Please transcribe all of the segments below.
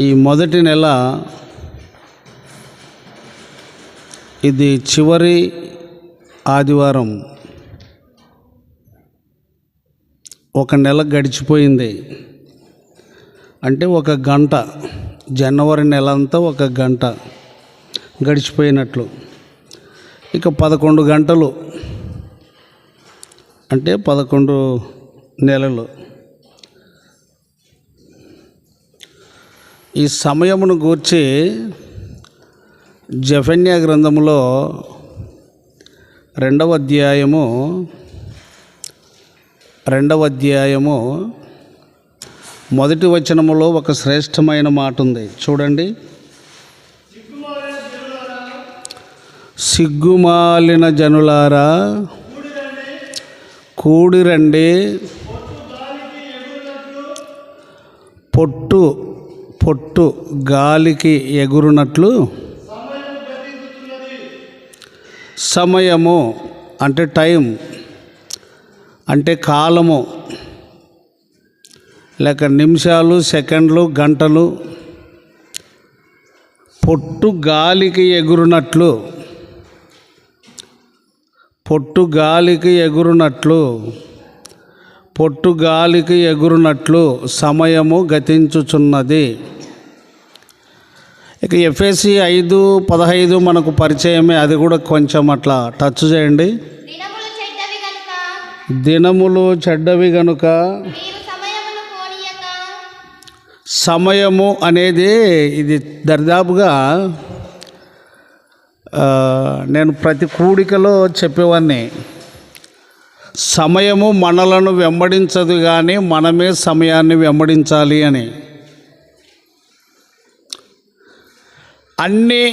ఈ మొదటి నెల ఇది చివరి ఆదివారం. ఒక నెల గడిచిపోయింది. అంటే ఒక గంట జనవరి నెల అంతా ఒక గంట గడిచిపోయినట్లు. ఇక పదకొండు గంటలు అంటే పదకొండు నెలలు. ఈ సమయమును గూర్చి జఫన్యా గ్రంథములో రెండవ అధ్యాయము రెండవ అధ్యాయము మొదటి వచనములో ఒక శ్రేష్టమైన మాట ఉంది చూడండి. సిగ్గుమాలిన జనులారా కూడిరండి. పొట్టు పొట్టు గాలికి ఎగురునట్లు సమయము అంటే టైం అంటే కాలము లేక నిమిషాలు సెకండ్లు గంటలు పొట్టు గాలికి ఎగురునట్లు పొట్టు గాలికి ఎగురునట్లు పొట్టు గాలికి ఎగురునట్లు సమయము గతించుచున్నది. ఇక ఎఫ్ఎసి ఐదు పదహైదు మనకు పరిచయమే అది కూడా కొంచెం అట్లా టచ్ చేయండి. దినములు చెడ్డవి గనుక. సమయము అనేది ఇది దరిదాపుగా నేను ప్రతి కూడికలో చెప్పేవాడిని సమయము మనలను వెంబడించదు కానీ మనమే సమయాన్ని వెంబడించాలి అని. అన్ని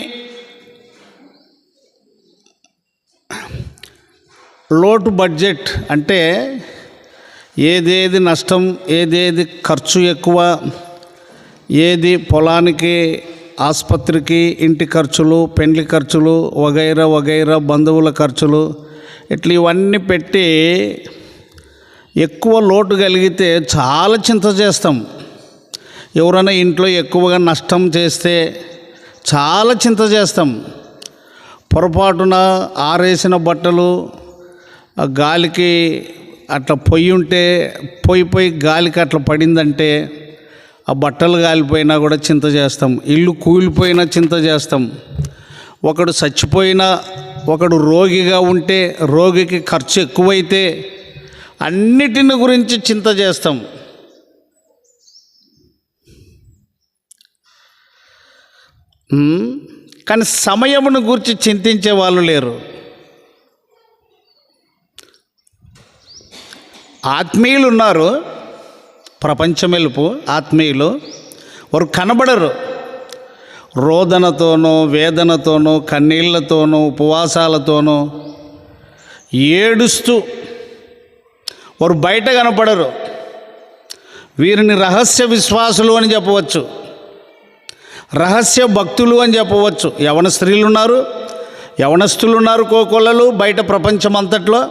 లోటు బడ్జెట్ అంటే ఏదేది నష్టం ఏదేది ఖర్చు ఎక్కువ ఏది పొలానికి ఆసుపత్రికి ఇంటి ఖర్చులు పెండ్లి ఖర్చులు వగైరా వగైరా బంధువుల ఖర్చులు ఇట్లా ఇవన్నీ పెట్టి ఎక్కువ లోటు కలిగితే చాలా చింత చేస్తాం. ఎవరైనా ఇంట్లో ఎక్కువగా నష్టం చేస్తే చాలా చింత చేస్తాం. పొరపాటున ఆరేసిన బట్టలు ఆ గాలికి అట్లా పొయ్యి ఉంటే పొయ్యి పొయ్యి గాలికి అట్లా పడిందంటే ఆ బట్టలు గాలిపోయినా కూడా చింత చేస్తాం. ఇల్లు కూలిపోయినా చింత చేస్తాం. ఒకడు చచ్చిపోయినా ఒకడు రోగిగా ఉంటే రోగికి ఖర్చు ఎక్కువైతే అన్నిటిని గురించి చింత చేస్తాం. కానీ సమయమును గురించి చింతించే వాళ్ళు లేరు. ఆత్మీయులు ఉన్నారు. ప్రపంచమెలుపు ఆత్మీయులు. వారు కనబడరు. రోదనతోనూ వేదనతోనూ కన్నీళ్ళతోనూ ఉపవాసాలతోనూ ఏడుస్తూ వారు బయట కనపడరు. వీరిని రహస్య విశ్వాసులు అని చెప్పవచ్చు. రహస్య భక్తులు అని చెప్పవచ్చు. యవన స్త్రీలు ఉన్నారు యవనస్తులు ఉన్నారు కోకొల్లలు బయట ప్రపంచం అంతట్లో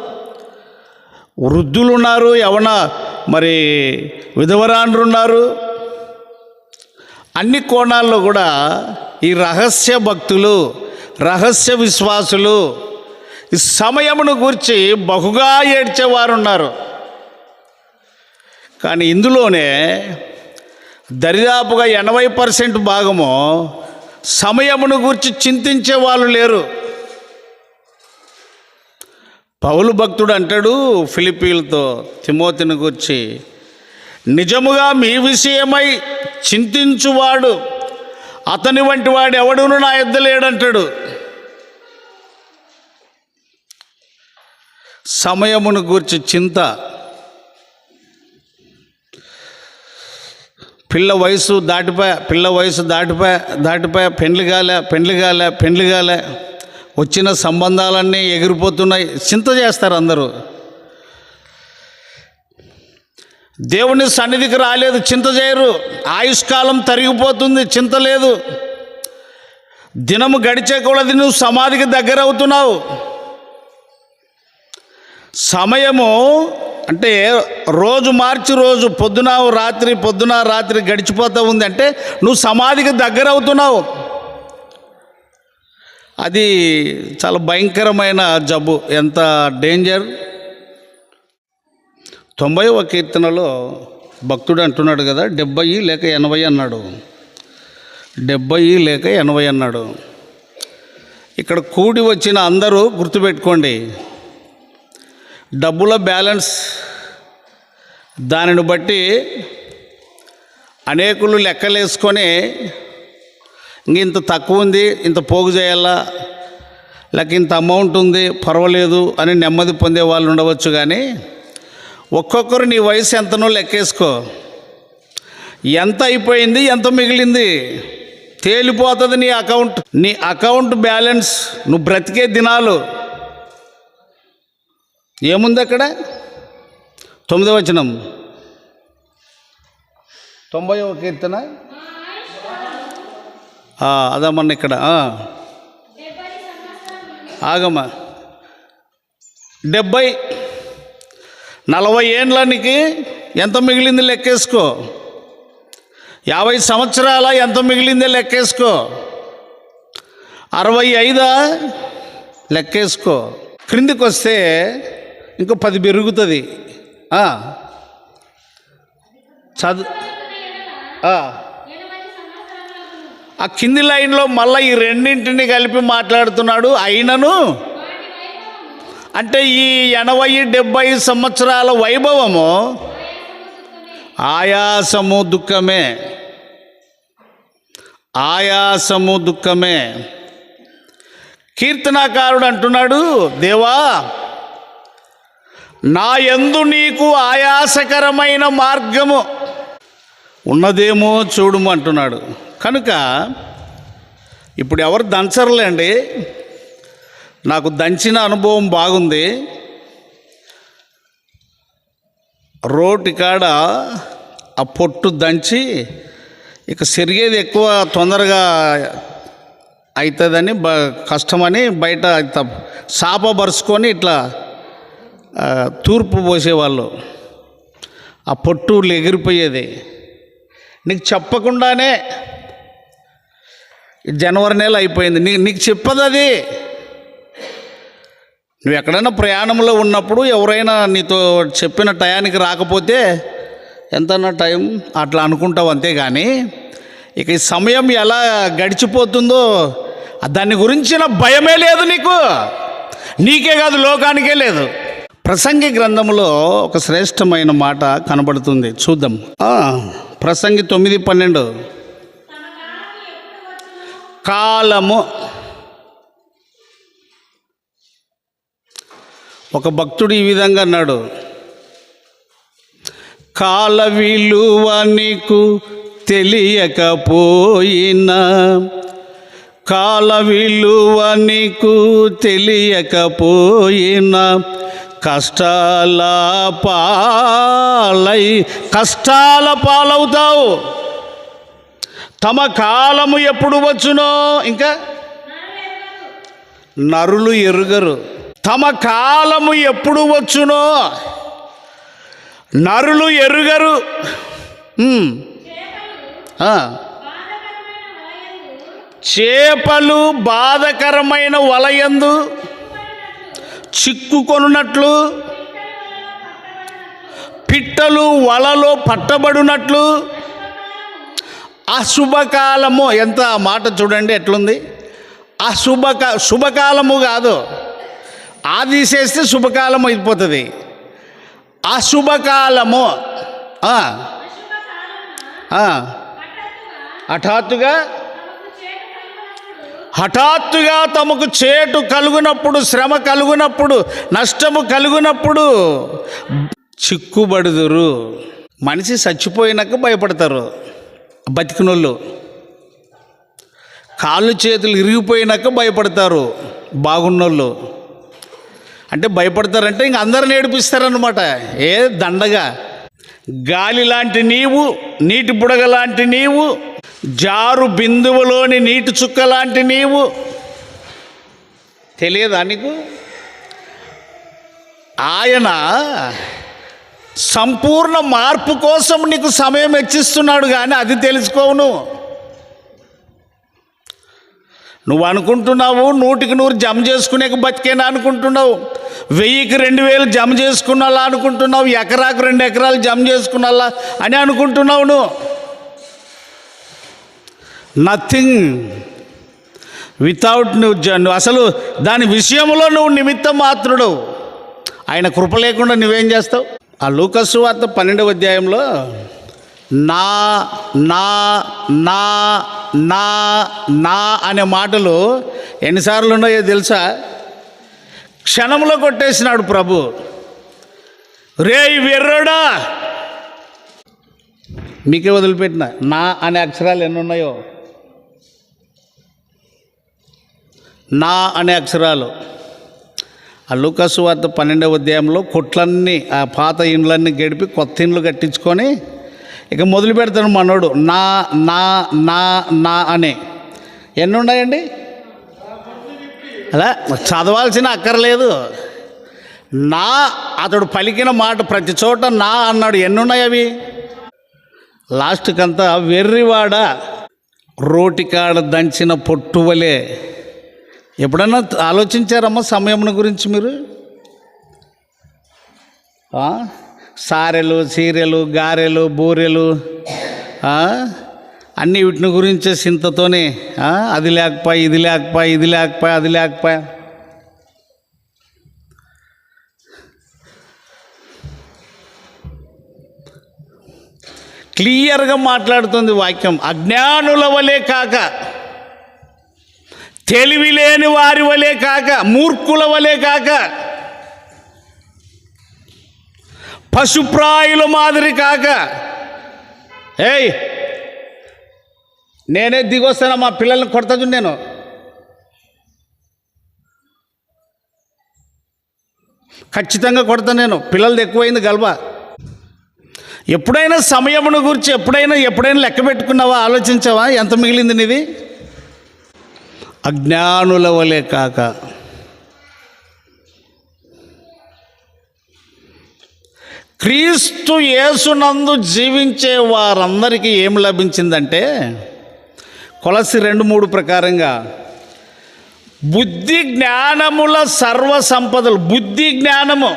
వృద్ధులు ఉన్నారు యవన మరి విధవరాండ్రు ఉన్నారు అన్ని కోణాల్లో కూడా ఈ రహస్య భక్తులు రహస్య విశ్వాసులు ఈ సమయమును గురించి బహుగా ఏడ్చేవారు ఉన్నారు కానీ ఇందులోనే దరిదాపుగా ఎనభై పర్సెంట్ భాగము సమయమును గురించి చింతించే వాళ్ళు లేరు. పౌలు భక్తుడు అంటాడు ఫిలిపీలతో తిమోతిని గురించి నిజముగా మీ విషయమై చింతించువాడు అతని వంటి వాడు ఎవడును నా యొద్ద లేడంటాడు. సమయమును గూర్చి చింత పిల్ల వయసు దాటిపోయా పిల్ల వయసు దాటిపోయా దాటిపోయా పెండ్లి కాలే పెండ్లి కాలే పెండ్లి కాలే. వచ్చిన సంబంధాలన్నీ ఎగిరిపోతున్నాయి. చింత చేస్తారు అందరూ. దేవుని సన్నిధికి రాలేదు చింత చేయరు. ఆయుష్కాలం తరిగిపోతుంది చింత లేదు. దినము గడిచే కొలది నువ్వు సమాధికి దగ్గర అవుతున్నావు సమయము అంటే రోజు మార్చి రోజు పొద్దున రాత్రి పొద్దున రాత్రి గడిచిపోతూ ఉంది అంటే నువ్వు సమాధికి దగ్గర అవుతున్నావు. అది చాలా భయంకరమైన జబ్బు. ఎంత డేంజర్? తొంభైవ కీర్తనలో భక్తుడు అంటున్నాడు కదా డెబ్బై లేక ఎనభై అన్నాడు. డెబ్బై లేక ఎనభై అన్నాడు. ఇక్కడ కూడి వచ్చిన అందరూ గుర్తుపెట్టుకోండి. డబ్బుల బ్యాలెన్స్ దానిని బట్టి అనేకులు లెక్కలేసుకొని ఇంత తక్కువ ఉంది ఇంత పోగు చేయాలా లేక ఇంత అమౌంట్ ఉంది పర్వాలేదు అని నెమ్మది పొందే వాళ్ళు ఉండవచ్చు కానీ ఒక్కొక్కరు నీ వయసు ఎంతనో లెక్కేసుకో. ఎంత అయిపోయింది ఎంత మిగిలింది తేలిపోతుంది నీ అకౌంట్ నీ అకౌంట్ బ్యాలెన్స్ నువ్వు బ్రతికే దినాలు ఏముంది అక్కడ తొమ్మిదవ వచనం. తొంభైవ కీర్తన? అదమ్మన్న ఇక్కడ. ఆగమ్మా. డెబ్బై నలభై ఏండ్లనికి ఎంత మిగిలింది లెక్కేసుకో? యాభై సంవత్సరాల ఎంత మిగిలిందో లెక్కేసుకో? అరవై ఐదా? లెక్కేసుకో. క్రిందికి వస్తే ఇంకో పది పెరుగుతుంది. చదువు ఆ. ఆ కింది లైన్లో మళ్ళీ ఈ రెండింటిని కలిపి మాట్లాడుతున్నాడు అయినను. అంటే ఈ ఎనభై డెబ్బై సంవత్సరాల వైభవము ఆయాసము దుఃఖమే. ఆయాసము దుఃఖమే. కీర్తనాకారుడు అంటున్నాడు దేవా నా ఎందు నీకు ఆయాసకరమైన మార్గము. ఉన్నదేమో చూడుము అంటున్నాడు. కనుక ఇప్పుడు ఎవరు దంచరులేండి. నాకు దంచిన అనుభవం బాగుంది. రోటి కాడ ఆ పొట్టు దంచి ఇక సిరిగేది ఎక్కువ తొందరగా అవుతుందని బ కష్టమని బయట సాప బరుచుకొని ఇట్లా తూర్పు పోసేవాళ్ళు. ఆ పొట్టు ఎగిరిపోయేది. నీకు చెప్పకుండానే జనవరి నెల అయిపోయింది. నీ నీకు చెప్పదు అది. నువ్వు ఎక్కడైనా ప్రయాణంలో ఉన్నప్పుడు ఎవరైనా నీతో చెప్పిన టయానికి రాకపోతే ఎంతన్నా టైం అట్లా అనుకుంటావు అంతేగాని ఇక ఈ సమయం ఎలా గడిచిపోతుందో దాని గురించిన భయమే లేదు నీకు. నీకే కాదు లోకానికే లేదు. ప్రసంగి గ్రంథంలో ఒక శ్రేష్టమైన మాట కనబడుతుంది. చూద్దాం. ప్రసంగి తొమ్మిది పన్నెండు. కాలము ఒక భక్తుడు ఈ విధంగా అన్నాడు. కాల విలువ నీకు తెలియకపోయినా కాల విలువ నీకు తెలియకపోయినా కష్టాల పాలై కష్టాల పాలవుతావు. తమ కాలము ఎప్పుడు వచ్చునో ఇంకా? నరులు ఎరుగరు. తమ కాలము ఎప్పుడు వచ్చునో? నరులు ఎరుగరు. చేపలు బాధకరమైన వలయందు చిక్కుకొనున్నట్లు పిట్టలు వలలో పట్టబడినట్లు అశుభకాలము ఎంత మాట చూడండి ఎట్లుంది అశుభక శుభకాలము కాదు ఆ తీసేస్తే అయిపోతుంది అశుభకాలము ఆ. హఠాత్తుగా హఠాత్తుగా తమకు చేటు కలుగునప్పుడు శ్రమ కలుగునప్పుడు నష్టము కలుగునప్పుడు చిక్కుబడుదురు. మనిషి చచ్చిపోయినాక భయపడతారు. బతికినోళ్ళు. కాళ్ళు చేతులు ఇరిగిపోయినాక భయపడతారు. బాగున్నోళ్ళు. అంటే భయపడతారంటే ఇంక అందరిని ఏడిపిస్తారనమాట ఏ దండగా. గాలి లాంటి నీవు నీటి బుడగ లాంటి నీవు జారు బిందువులోని నీటి చుక్క లాంటి నీవు? తెలియదా నీకు? ఆయన సంపూర్ణ మార్పు కోసం నీకు సమయం హెచ్చిస్తున్నాడు కానీ అది తెలుసుకోవు నువ్వు నువ్వు అనుకుంటున్నావు నూటికి నూరు జమ చేసుకునే బతికేనా అనుకుంటున్నావు? వెయ్యికి రెండు వేలు జమ చేసుకున్నాలా అనుకుంటున్నావు? ఎకరాకు రెండు ఎకరాలు జమ చేసుకున్నాలా అని అనుకుంటున్నావు నువ్వు నథింగ్ వితౌట్ నువ్వు అసలు దాని విషయంలో నువ్వు నిమిత్తం మాత్రుడు. ఆయన కృప లేకుండా నువ్వేం చేస్తావు? ఆ లూకస్సు వార్త పన్నెండవ అధ్యాయంలో నా నా నా నా నా అనే మాటలు ఎన్నిసార్లు ఉన్నాయో తెలుసా? క్షణంలో కొట్టేసినాడు ప్రభు. రే వెర్రడా! మీకే వదిలిపెట్టిన నా అనే అక్షరాలు ఎన్ని ఉన్నాయో నా అనే అక్షరాలు. ఆ లూకసు వార్త పన్నెండవ అధ్యాయంలో కొట్లన్నీ ఆ పాత ఇండ్లన్నీ గడిపి కొత్త ఇండ్లు కట్టించుకొని ఇక మొదలు పెడతాడు మనోడు. నా నా నా నా అని. ఎన్ని ఉన్నాయండి? అలా చదవాల్సిన అక్కర్లేదు. నా అతడు పలికిన మాట ప్రతి చోట నా అన్నాడు. ఎన్ని ఉన్నాయి అవి? లాస్ట్కంతా వెర్రివాడ రోటికాడ దంచిన పొట్టువలే ఎప్పుడన్నా ఆలోచించారమ్మా సమయం గురించి మీరు? సారెలు చీరెలు గారెలు బూరెలు అన్ని అన్నీ వీటిని గురించే చింతతోనే అది లేకపోయి ఇది లేకపోయి ఇది లేకపోయి అది లేకపోయా? క్లియర్గా మాట్లాడుతుంది వాక్యం. అజ్ఞానుల వలె కాక తెలివి లేని వారి వలె కాక మూర్ఖుల వలె కాక పశుప్రాయుల మాదిరి కాక. ఏయ్ నేనే దిగొస్తాను మా పిల్లల్ని కొడతాను నేను. ఖచ్చితంగా కొడతాను నేను పిల్లలది ఎక్కువైంది గల్వ ఎప్పుడైనా సమయమును గురించి ఎప్పుడైనా ఎప్పుడైనా లెక్క పెట్టుకున్నావా ఆలోచించావా? ఎంత మిగిలింది నీది? అజ్ఞానుల వలె కాక. క్రీస్తు యేసునందు జీవించే వారందరికీ ఏం లభించిందంటే కొలసి రెండు మూడు ప్రకారంగా బుద్ధి జ్ఞానముల సర్వ సంపదలు. బుద్ధి జ్ఞానము.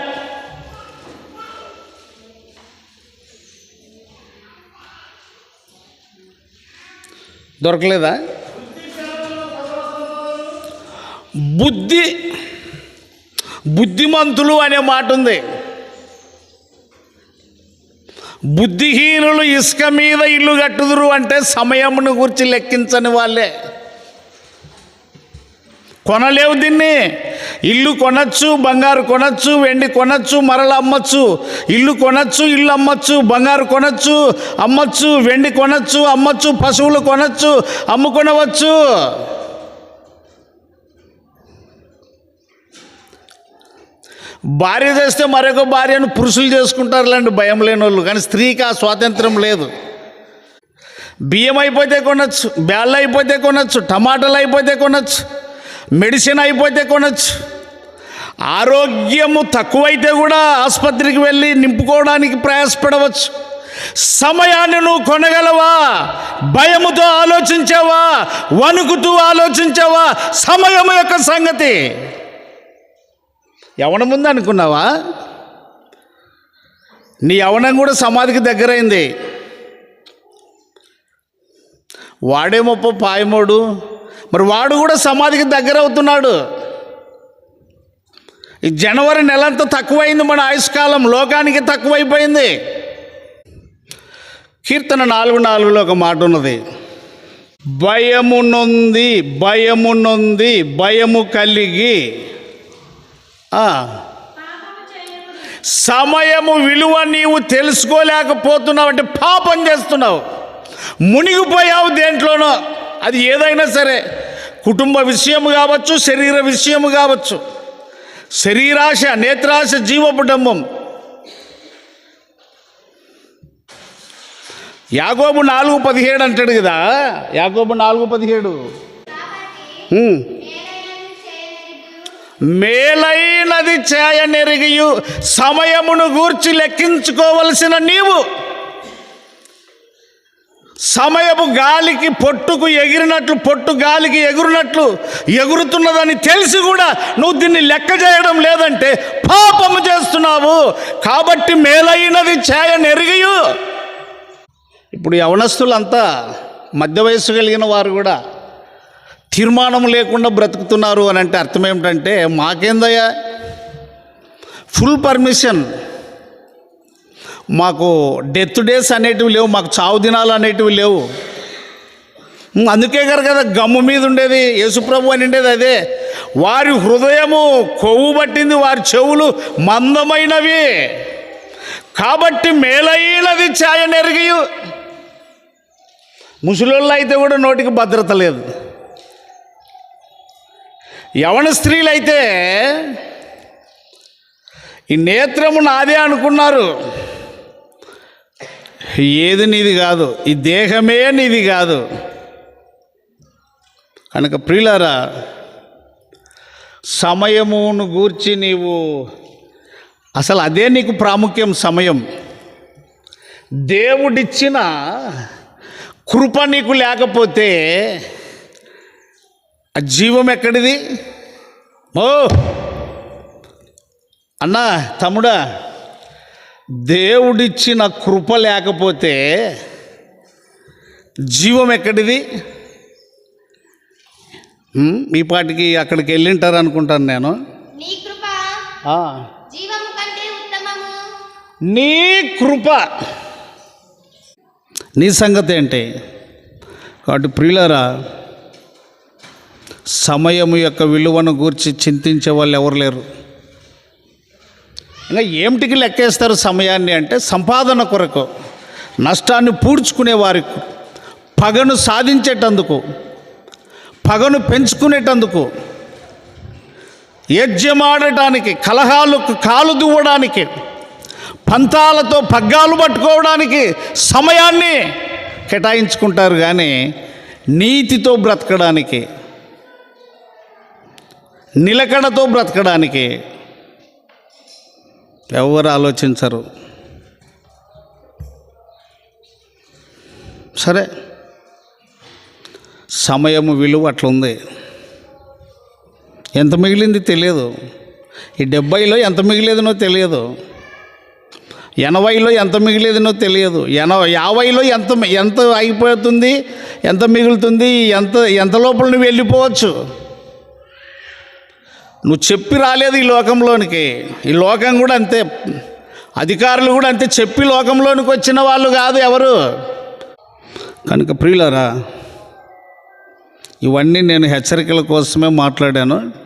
దొరకలేదా? బుద్ధి బుద్ధిమంతులు అనే మాట ఉంది. బుద్ధిహీనులు ఇసుక మీద ఇల్లు కట్టుదురు అంటే సమయమును గురించి లెక్కించని వాళ్ళే. కొనలేవు దీన్ని. ఇల్లు కొనచ్చు బంగారు కొనచ్చు వెండి కొనచ్చు మరల అమ్మచ్చు. ఇల్లు కొనచ్చు ఇల్లు అమ్మచ్చు బంగారు కొనచ్చు అమ్మచ్చు వెండి కొనచ్చు అమ్మచ్చు పశువులు కొనచ్చు అమ్ముకొనవచ్చు. భార్య చేస్తే మరొక భార్యను పురుషులు చేసుకుంటారులేండి భయం లేని వాళ్ళు కానీ స్త్రీకి ఆ స్వాతంత్రం లేదు. బియ్యం అయిపోతే కొనొచ్చు బ్యాళ్ళు అయిపోతే కొనచ్చు టమాటాలు అయిపోతే కొనొచ్చు మెడిసిన్ అయిపోతే కొనచ్చు. ఆరోగ్యము తక్కువైతే కూడా ఆసుపత్రికి వెళ్ళి నింపుకోవడానికి ప్రయాసపడవచ్చు. సమయాన్ని నువ్వు కొనగలవా? భయముతో ఆలోచించావా? వణుకుతూ ఆలోచించావా? సమయం యొక్క సంగతి. యవనం ఉంది అనుకున్నావా నీ యవనం కూడా సమాధికి దగ్గరైంది. వాడేమొప్ప పాయమోడు. మరి వాడు కూడా సమాధికి దగ్గర అవుతున్నాడు ఈ జనవరి నెలంతా తక్కువైంది మన ఆయుష్కాలం లోకానికి తక్కువైపోయింది. కీర్తన నాలుగు నాలుగులో ఒక మాట ఉన్నది. భయమునుంది భయమునుంది భయము కలిగి సమయము విలువ నీవు తెలుసుకోలేకపోతున్నావు అంటే పాపం చేస్తున్నావు. మునిగిపోయావు దేంట్లోనో. అది ఏదైనా సరే. కుటుంబ విషయము కావచ్చు శరీర విషయము కావచ్చు. శరీరాశ నేత్రాశ జీవపుటంబం. యాగోబు నాలుగు పదిహేడు అంటాడు కదా. యాగోబు నాలుగు పదిహేడు. మేలైనది చేయనెరిగియు సమయమును గూర్చి లెక్కించుకోవలసిన నీవు. సమయము గాలికి పొట్టుకు ఎగిరినట్లు పొట్టు గాలికి ఎగురునట్లు ఎగురుతున్నదని తెలిసి కూడా నువ్వు దీన్ని లెక్క చేయడం లేదంటే పాపము చేస్తున్నావు. కాబట్టి మేలైనది చేయనెరిగియు. ఇప్పుడు యవనస్తులంతా మధ్య వయస్సు కలిగిన వారు కూడా తీర్మానం లేకుండా బ్రతుకుతున్నారు అని అంటే అర్థం ఏమిటంటే మాకేందయ్యా? ఫుల్ పర్మిషన్ మాకు డెత్ డేస్ అనేటివి లేవు మాకు చావు దినాలు అనేటివి లేవు. అందుకే గారు కదా గమ్ము మీద ఉండేది యేసుప్రభు అని ఉండేది అదే. వారి హృదయము కొవ్వు పట్టింది వారి చెవులు మందమైనవి. కాబట్టి మేలైనది ఛాయనెరిగి ముసలోళ్ళు అయితే కూడా నోటికి భద్రత లేదు. యవన స్త్రీలైతే ఈ నేత్రము నాదే అనుకున్నారు. ఏది నీది కాదు ఈ దేహమే నీది కాదు. కనుక ప్రియులారా సమయమును గూర్చి నీవు అసలు అదే నీకు ప్రాముఖ్యం సమయం. దేవుడిచ్చిన కృప నీకు లేకపోతే ఆ జీవం ఎక్కడిది? ఓ! అన్నా తమ్ముడా దేవుడిచ్చిన కృప లేకపోతే జీవం ఎక్కడిది? ఈ పాటికి అక్కడికి వెళ్ళింటారు అనుకుంటాను నేను. నీ కృప నీ సంగతి ఏంటి కాబట్టి ప్రియులరా సమయము యొక్క విలువను గూర్చి చింతించే వాళ్ళు ఎవరు లేరు. ఇంకా ఏమిటికి లెక్కేస్తారు సమయాన్ని అంటే సంపాదన కొరకు నష్టాన్ని పూడ్చుకునే వారికి పగను సాధించేటందుకు పగను పెంచుకునేటందుకు యజ్యమాడటానికి కలహాలకు కాలు దువ్వడానికి పంతాలతో పగ్గాలు పట్టుకోవడానికి సమయాన్ని కేటాయించుకుంటారు కానీ నీతితో బ్రతకడానికి నిలకడతో బ్రతకడానికి ఎవరు ఆలోచించరు. సరే సమయము విలువ అట్లుంది. ఎంత మిగిలింది తెలియదు. ఈ డెబ్బైలో ఎంత మిగిలేదనో తెలియదు. ఎనభైలో ఎంత మిగిలేదనో తెలియదు. ఎన యాభైలో ఎంత ఎంత అయిపోతుంది ఎంత మిగులుతుంది ఎంత ఎంత లోపల నువ్వు వెళ్ళిపోవచ్చు. నువ్వు చెప్పి రాలేదు ఈ లోకంలోనికి. ఈ లోకం కూడా అంతే. అధికారులు కూడా అంతే చెప్పి లోకంలోనికి వచ్చిన వాళ్ళు కాదు ఎవరు. కనుక ప్రియులరా ఇవన్నీ నేను హెచ్చరికల కోసమే మాట్లాడాను.